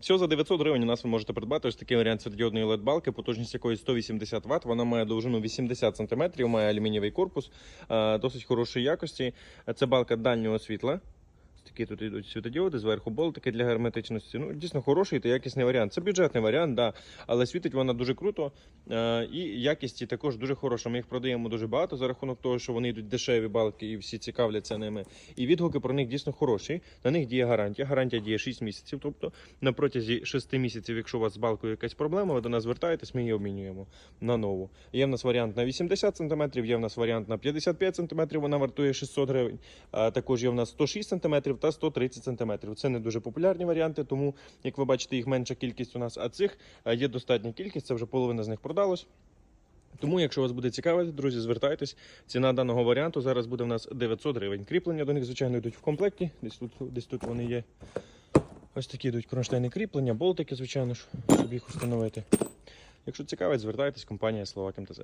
Всього за 900 гривень у нас ви можете придбати ось такий варіант світодіодної LED-балки, потужність якої 180 Вт. Вона має довжину 80 см, має алюмінієвий корпус, е, досить хорошої якості. Це балка дальнього світла. Такі тут йдуть світодіоди, зверху болтики для герметичності. Ну, дійсно хороший та якісний варіант. Це бюджетний варіант, да, але світить вона дуже круто. Е, і якість також дуже хороша. Ми їх продаємо дуже багато за рахунок того, що вони йдуть дешеві балки і всі цікавляться ними. І відгуки про них дійсно хороші. На них діє гарантія. Гарантія діє 6 місяців. Тобто на протязі 6 місяців, якщо у вас з балкою якась проблема, ви до нас звертаєтесь, ми її обмінюємо на нову. Є в нас варіант на 80 см, є в нас варіант на 55 см, вона вартує 600 гривень. А також є в нас 106 см та 130 см. Це не дуже популярні варіанти, тому як ви бачите, їх менша кількість у нас, а цих е, є достатня кількість. Це вже половина з них продалось. Тому, якщо вас буде цікавити, друзі, звертайтесь. Ціна даного варіанту зараз буде в нас 900 гривень. Кріплення до них, звичайно, йдуть в комплекті. Десь тут, десь тут вони є. Ось такі йдуть кронштейни кріплення, болтики, звичайно щоб їх встановити. Якщо цікавить, звертайтесь, компанія Словак МТЗ.